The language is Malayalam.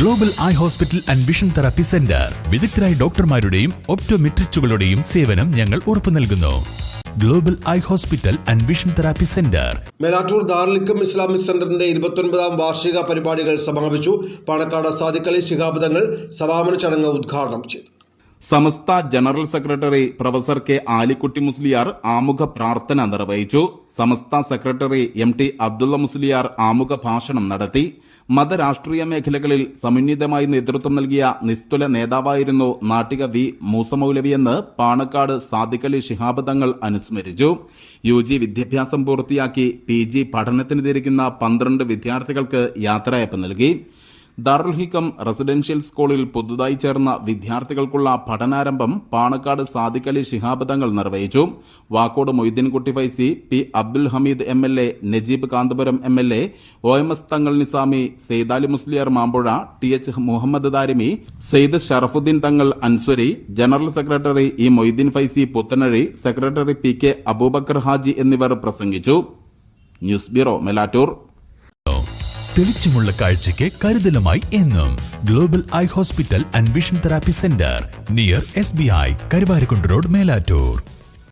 Global eye hospital and vision therapy centre വിദഗ്ധരായ ഡോക്ടർമാരുടെയും ഒപ്റ്റോമെട്രിസ്റ്റുകളുടെയും സേവനം ഞങ്ങൾ ഉറപ്പു നൽകുന്നു. Global eye hospital and vision therapy centre Melattur ദാർലിക്കം Islamic സെന്ററിന്റെ ഇരുപത്തൊൻപതാം വാർഷിക പരിപാടികൾ സമാപിച്ചു. പാണക്കാട് സാദിഖലി ശിഹാബദങ്ങൾ സമാപന ചടങ്ങ് ഉദ്ഘാടനം ചെയ്തു. Samastha general secretary professor K Alikutty Musliyar ആമുഖ പ്രാർത്ഥന നിർവഹിച്ചു. Samastha secretary M T Abdulla Musliyar ആമുഖ ഭാഷണം നടത്തി. മതരാഷ്ട്രീയ മേഖലകളിൽ സമന്വിതമായി നേതൃത്വം നൽകിയ നിസ്തുല നേതാവായിരുന്നു നാട്ടിക വി മൂസമൗലവിയെന്ന് പാണക്കാട് സാദിഖലി ശിഹാബ് തങ്ങൾ അനുസ്മരിച്ചു. യു ജി വിദ്യാഭ്യാസം പൂർത്തിയാക്കി പി ജി പഠനത്തിന് തിരിക്കുന്ന പന്ത്രണ്ട് വിദ്യാർത്ഥികൾക്ക് യാത്രയപ്പ് നൽകി. ദാറുൽ ഹിക്കം റെസിഡൻഷ്യൽ സ്കൂളിൽ പുതുതായി ചേർന്ന വിദ്യാർത്ഥികൾക്കുള്ള പഠനാരംഭം പാണക്കാട് സാദിഖലി ശിഹാബ് തങ്ങൾ നിർവഹിച്ചു. Vakkode Moideenkutty Faizy P Abdul Hameed M L A Najeeb Kanthapuram M L A O M S Thangal Nizami Saidali Musliyar Mambuzha T H Muhammad Darimi Sayyid Sharafuddin Thangal Ansari general secretary E Moideen Faizy Puthanazhi secretary P K Abubakar Haji എന്നിവർ പ്രസംഗിച്ചു. News bureau Melattur. തെളിച്ചമുള്ള കാഴ്ചയ്ക്ക് കരുതലുമായി എന്നും. Global eye hospital and vision therapy centre near S B I Karuvarakundu road Melattur.